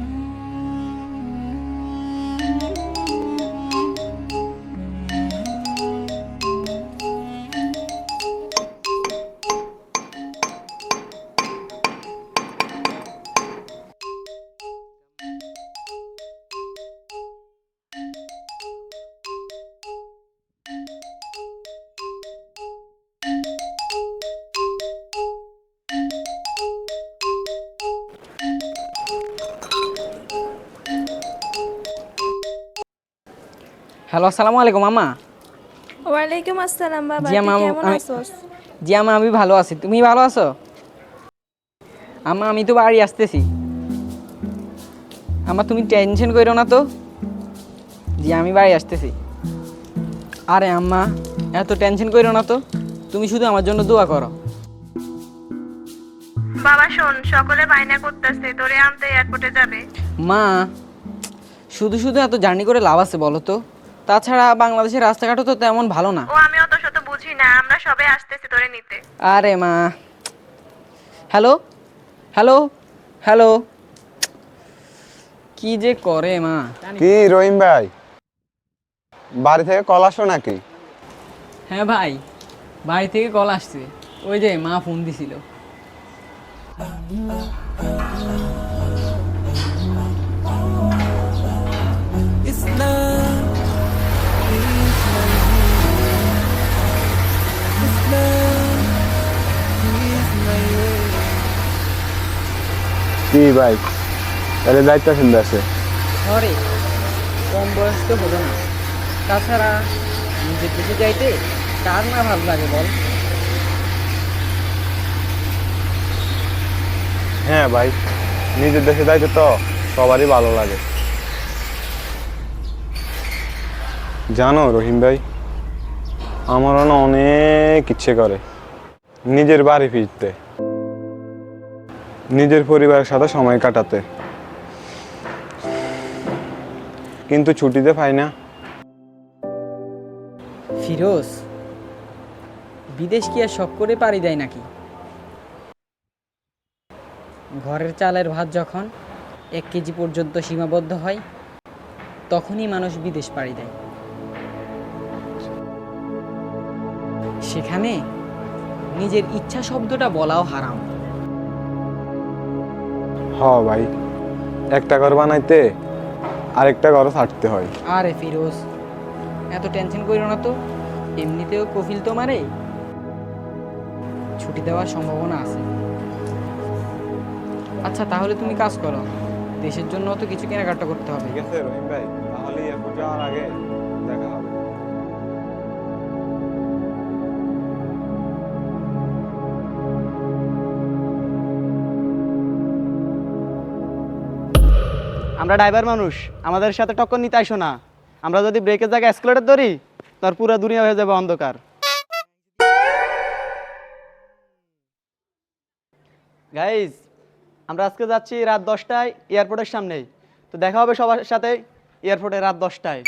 Mm. Hello আসসালামু আলাইকুম আম্মা ওয়ালাইকুম আসসালাম বাবা জি, আম্মা, কেমন আমি- আছোস? জি আম্মা আমি ভালো আছি। তুমি ভালো আছো? আম্মা আমি তো বাড়ি আসতেছি। আম্মা তুমি টেনশন করো না তো। জি আমি বাড়ি আসতেছি। আরে আম্মা এত টেনশন করো না তো। তুমি শুধু আমার জন্য দোয়া করো। বাবা শোন সকলে বায়না করতেছে তোরে আনতে এয়ারপোর্টে যাবে। মা শুধু শুধু এত জার্নি করে লাভ আছে বলো তো। তাছাড়া বাংলাদেশের রাস্তাঘাটও তো তেমন ভালো না। ও আমি অত শত বুঝি না আমরা সবাই আসতেছি তোরে নিতে। আরে মা। হ্যালো? হ্যালো? হ্যালো? কি যে করে মা। কি রহিম ভাই? বাড়ি থেকে কল আসো নাকি? হ্যাঁ ভাই বাড়ি থেকে কল আসছে। ওই যে মা ফোন দিছিল। কি ভাই। তাহলে যাইতেছেন দেশে সরি কম বয়স তো হলো না। তাছাড়া নিজের দেশে যাইতে কার না ভালো লাগে বল? হ্যাঁ ভাই। নিজের দেশে যাইতে তো সবারই ভালো লাগে। জানো রহিম ভাই আমারও না অনেক ইচ্ছে করে নিজের বাড়ি ফিরতে। নিজের পরিবারের সাথে সময় কাটাতে। কিন্তু ছুটিতে পাই না। ফিরোজ, বিদেশ কি আর শখ করে পারি দেয় নাকি? ঘরের চালের ভাত যখন এক কেজি পর্যন্ত সীমাবদ্ধ হয়, তখনই মানুষ বিদেশ পাড়ি দেয়। সেখানে নিজের ইচ্ছা শব্দটা বলাও হারাম। হ ভাই। একটা ঘর বানাইতে আরেকটা ঘরও ছাড়তে হয়। আরে ফিরোজ এত টেনশন করিও না তো। এমনিতেও কফিল তো মারে। ছুটি দেওয়ার সম্ভাবনা আছে। আচ্ছা তাহলে তুমি কাজ করো। দেশের জন্য তো কিছু কেনাকাটা করতে হবে। ঠিক আছে রহিম ভাই তাহলে এয়ারপোর্ট যাওয়ার আগে আমরা ড্রাইভার মানুষ, আমাদের সাথে টক্কর নিতে আসো না। আমরা যদি ব্রেকের জায়গায় এক্সকেলেটর ধরি, তার পুরো দুনিয়া হয়ে যাবে অন্ধকার। গাইজ আমরা আজকে যাচ্ছি রাত দশটায় এয়ারপোর্টের সামনেই। তো দেখা হবে সবার সাথে এয়ারপোর্টে রাত দশটায়।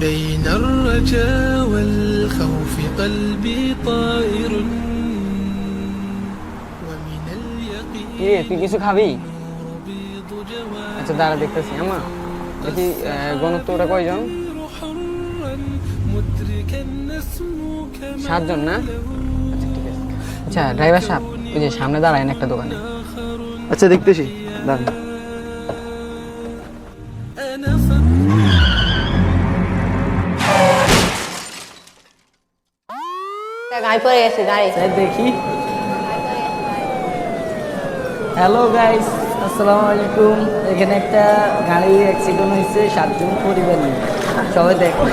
بين الرجاء والخوف قلبي طائر ومن اليقين কি রে তুই কিছু খাবি ربيض جواني আচ্ছা দাঁড়া দেখতেছি আমা দেখি গণত্ব ওটা কয়জন حرا مدركا نسموك সাতজন না আচ্ছা ঠিক আছে আচ্ছা ড্রাইভার সাহেব ওই যে সামনে দাঁড়ায় একটা দোকানে আচ্ছা দেখতেছি দাঁড়ান গাড়ি পড়ে গেছে গাড়ি। দেখি। হ্যালো গাইস আসসালামু আলাইকুম। এখানে একটা গাড়ি অ্যাক্সিডেন্ট হয়েছে সাতজন পরিবার নিয়ে। সবাই দেখো।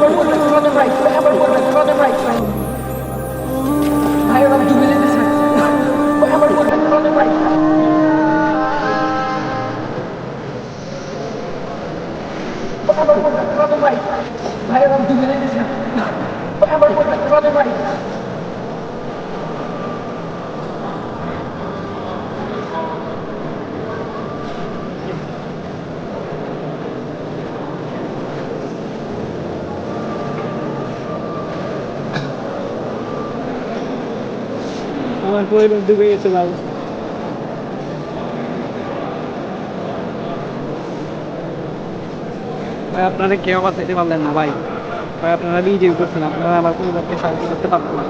Right. আমার পরিবার ডুবে গেছে বাবু। ভাই, আপনারা কেউ বাঁচাইতে পারলেন না, ভাই। ভাই, আপনারা বিজেপি করছেন, আপনারা আমার পরিবারকে সাহায্য করতে পারবেন না।